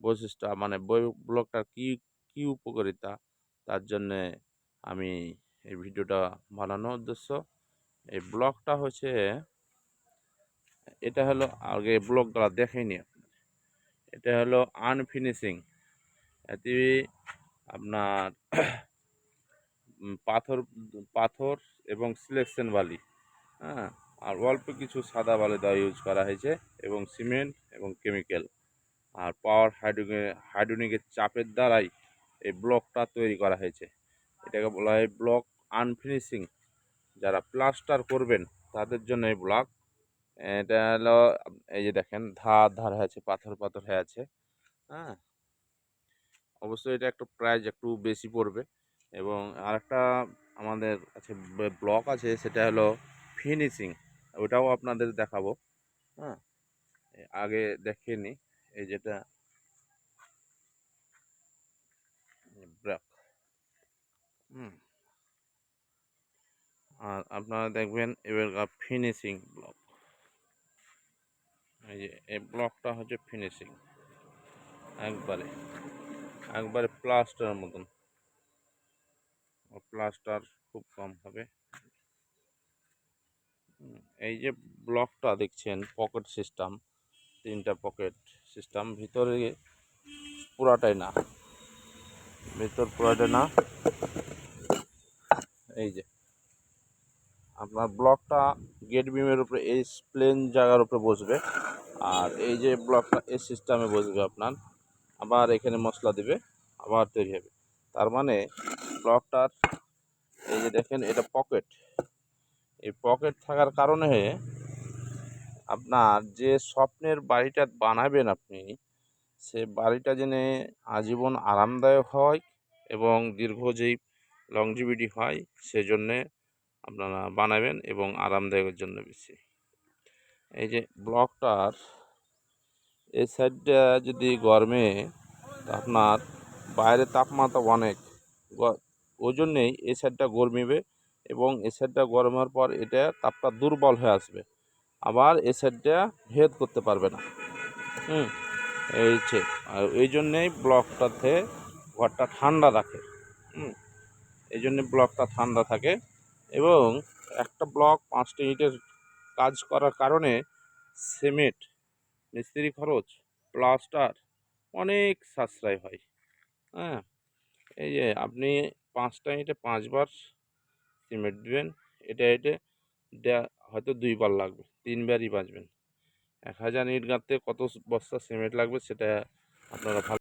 বৈশিষ্ট্য মানে বই ব্লগটার কী কী উপকারিতা, তার জন্যে আমি এই ভিডিওটা বানানোর উদ্দেশ্য। এই ব্লগটা হচ্ছে, এটা হলো আগে ব্লগগুলো দেখেনি এটা হলো আনফিনিশিং। এতে আপনার পাথর পাথর এবং সিলেকশন বালি হ্যাঁ? আর অল্প কিছু সাদা বালি দেওয়া ইউজ করা হয়েছে এবং সিমেন্ট এবং কেমিক্যাল। আর পাওয়ার হাইড্রোগে হাইড্রোনিকের চাপের দ্বারাই এই ব্লকটা তৈরি করা হয়েছে। এটাকে বলা হয় ব্লক আনফিনিশিং যারা প্লাস্টার করবেন, তাদের জন্য এই ব্লক এটা হলো, এই যে দেখেন, ধার ধার হয়ে আছে, পাথর পাথর হয়ে আছে। হ্যাঁ? অবশ্যই এটা একটু প্রাইস একটু বেশি পড়বে। এবং আরেকটা আমাদের কাছে ব্লক আছে, সেটা হলো ফিনিশিং ওটাও আপনাদের দেখাবো। হ্যাঁ? আগে দেখিয়ে নিই এই যেটা ব্লক হুম। আর আপনারা দেখবেন এবার ফিনিশিং ব্লক এই যে, এই ব্লকটা হচ্ছে ফিনিশিং একবারে একবারে প্লাস্টারের মতন। প্লাস্টার খুব কম হবে। এই যে ব্লকটা দেখছেন পকেট সিস্টেম তিনটা পকেট সিস্টেম, ভিতরে পুরাটাই না। ভিতর পুরাটাই না। এই যে। আপনার ব্লকটা গেট বিমের উপরে, এই প্লেন জায়গার উপরে বসবে। আর এই যে ব্লকটা, এই সিস্টেমে বসবে আপনার। আবার এখানে মশলা দিবে, আবার তৈরি হবে। তার মানে ব্লকটার, এই যে দেখেন, এটা পকেট। এই পকেট থাকার কারণে আপনার যে স্বপ্নের বাড়িটা বানাবেন আপনি, সে বাড়িটা যেন আজীবন আরামদায়ক হয় এবং দীর্ঘ দীর্ঘজীব লংজিভিটি হয়, সেজন্যে আপনারা বানাবেন এবং আরামদায়কের জন্য বেশি। এই যে ব্লকটার, এই সাইডটা যদি গরমে আপনার বাইরে তাপমাত্রা অনেক। ওই জন্যেই এই সাইডটা গরমিবে এবং এই সাইডটা গরমের পর এটা তাপটা দুর্বল হয়ে আসবে। আবার এই সাইডটা ভেদ করতে পারবে না। হুম, এই হচ্ছে আর এই জন্যেই ব্লকটাতে ঘরটা ঠান্ডা রাখে। হুম, এই জন্যে ব্লকটা ঠান্ডা থাকে এবং একটা ব্লক পাঁচটা ইটের কাজ করার কারণে সিমেন্ট মিস্ত্রি খরচ প্লাস্টার অনেক সাশ্রয় হয়। হ্যাঁ এই যে আপনি পাঁচটা ইটে পাঁচবার সিমেন্ট দেবেন, এটা এটা হয়তো দুইবার লাগবে, তিনবারই বাঁচবেন এক হাজার ইট গাঁথতে কত বস্তা সিমেন্ট লাগবে সেটা আপনারা ভালো